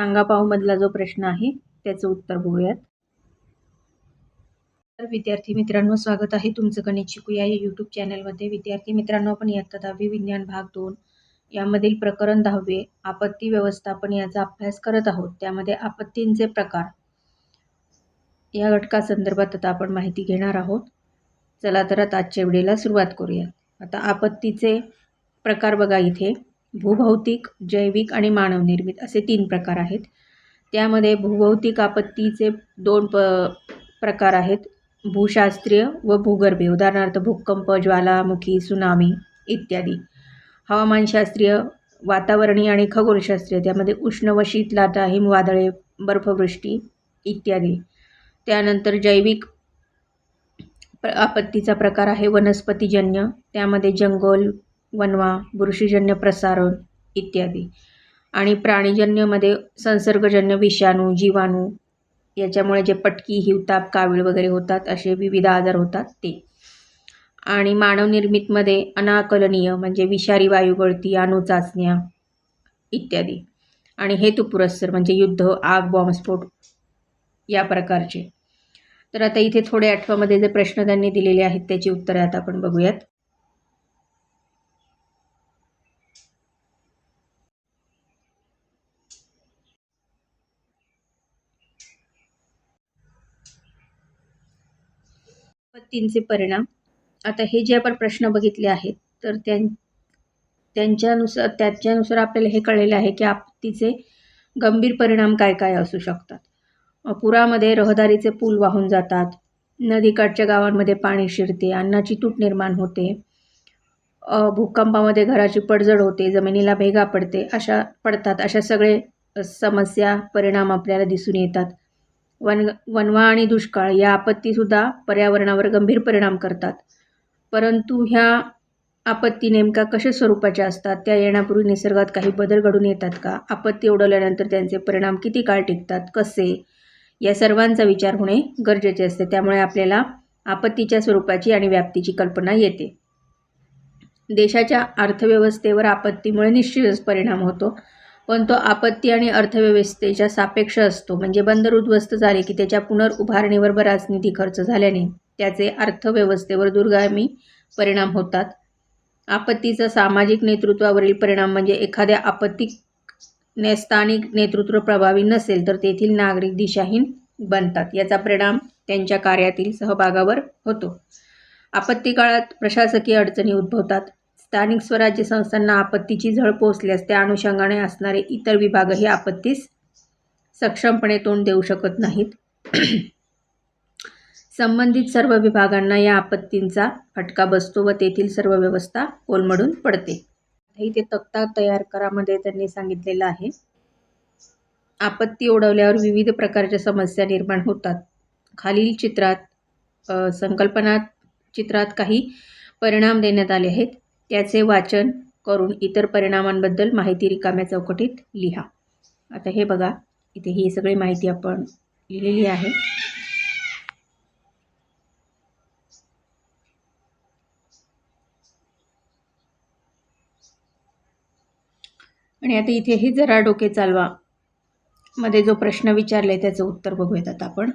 सांगापावमधला जो प्रश्न आहे त्याचं उत्तर बघूयात. तर विद्यार्थी मित्रांनो स्वागत आहे तुमचं गणित शिकूया या यूट्यूब चॅनलमध्ये विद्यार्थी मित्रांनो आपण इयत्ता दहावी विज्ञान भाग दोन यामधील प्रकरण दहावे आपत्ती व्यवस्थापन याचा अभ्यास करत आहोत. त्यामध्ये आपत्तींचे प्रकार. या घटकासंदर्भात आता आपण माहिती घेणार आहोत. चला तर आता आजच्या व्हिडिओला सुरुवात करूया आता आपत्तीचे प्रकार बघा इथे. भूभौतिक जैविक आणि मानवनिर्मित असे तीन प्रकार आहेत. त्यामध्ये भूभौतिक आपत्तीचे दोन प प्रकार आहेत. भूशास्त्रीय व भूगर्भीय उदाहरणार्थ भूकंप ज्वालामुखी सुनामी इत्यादी. हवामानशास्त्रीय वातावरणीय आणि खगोलशास्त्रीय त्यामध्ये उष्ण व शीत लाटा हिमवादळे बर्फवृष्टी इत्यादी. त्यानंतर जैविक प्र आपत्तीचा प्रकार आहे वनस्पतीजन्य त्यामध्ये जंगल वनवा बुरशीजन्य प्रसारण इत्यादी. आणि प्राणीजन्यमध्ये संसर्गजन्य विषाणू जीवाणू याच्यामुळे जे पटकी हिवताप कावीळ वगैरे होतात असे विविध आजार होतात ते. आणि मानवनिर्मितमध्ये अनाकलनीय म्हणजे विषारी वायू गळती अणुचाचण्या इत्यादी. आणि हेतुपुरस्सर म्हणजे युद्ध आग बॉम्बस्फोट या प्रकारचे. तर आता इथे थोडे आठवामध्ये जे प्रश्न त्यांनी दिलेले आहेत त्याची उत्तरे आता आपण बघूयात. आपत्तींचे परिणाम. आता हे जे आपण प्रश्न बघितले आहेत तर त्यां त्यांच्यानुसार त्याच्यानुसार आपल्याला हे कळलेलं आहे की आपत्तीचे गंभीर परिणाम काय काय असू शकतात. पुरामध्ये रहदारीचे पूल वाहून जातात नदीकाठच्या गावांमध्ये पाणी शिरते अन्नाची तूट निर्माण होते भूकंपामध्ये घराची पडझड होते जमिनीला भेगा पडते अशा पडतात अशा सगळे समस्या परिणाम आपल्याला दिसून येतात. वन वनवा आणि दुष्काळ या आपत्तीसुद्धा पर्यावरणावर गंभीर परिणाम करतात. परंतु ह्या आपत्ती नेमका कशा स्वरूपाच्या असतात? त्या येण्यापूर्वी निसर्गात काही बदल घडून येतात का? आपत्ती उडवल्यानंतर त्यांचे परिणाम किती काळ टिकतात? कसे? या सर्वांचा विचार होणे गरजेचे असते. त्यामुळे आपल्याला आपत्तीच्या स्वरूपाची आणि व्याप्तीची कल्पना येते. देशाच्या अर्थव्यवस्थेवर आपत्तीमुळे निश्चितच परिणाम होतो. पण तो आपत्ती आणि अर्थव्यवस्थेच्या सापेक्ष असतो. म्हणजे बंदर उद्ध्वस्त झाले की त्याच्या पुनर्उभारणीवर बराच निधी खर्च झाल्याने त्याचे अर्थव्यवस्थेवर दुर्गामी परिणाम होतात. आपत्तीचा सामाजिक नेतृत्वावरील परिणाम म्हणजे एखाद्या आपत्ती ने स्थानिक नेतृत्व प्रभावी नसेल तर तेथील नागरिक दिशाहीन बनतात. याचा परिणाम त्यांच्या कार्यातील सहभागावर होतो. आपत्ती काळात प्रशासकीय अडचणी उद्भवतात. स्थानिक स्वराज्य संस्थांना आपत्तीची झळ पोचल्यास त्या अनुषंगाने असणारे इतर विभागही आपत्तीस सक्षमपणे तोंड देऊ शकत नाहीत. संबंधित सर्व विभागांना या आपत्तींचा फटका बसतो व तेथील सर्व व्यवस्था कोलमडून पडते. इथे तक्ता तयार करामध्ये त्यांनी सांगितलेलं आहे. आपत्ती ओढवल्यावर विविध प्रकारच्या समस्या निर्माण होतात. खालील चित्रात संकल्पना चित्रात काही परिणाम देण्यात आले आहेत. त्याचे वाचन करून इतर परिणामांबद्दल माहिती रिकाम्या चौकटीत लिहा. आता हे बघा इथे ही सगळी माहिती आपण लिहिलेली आहे. आणि आता इथे हे जरा डोके चालवा. मध्ये जो प्रश्न विचारले त्याचं उत्तर बघूयात आता आपण.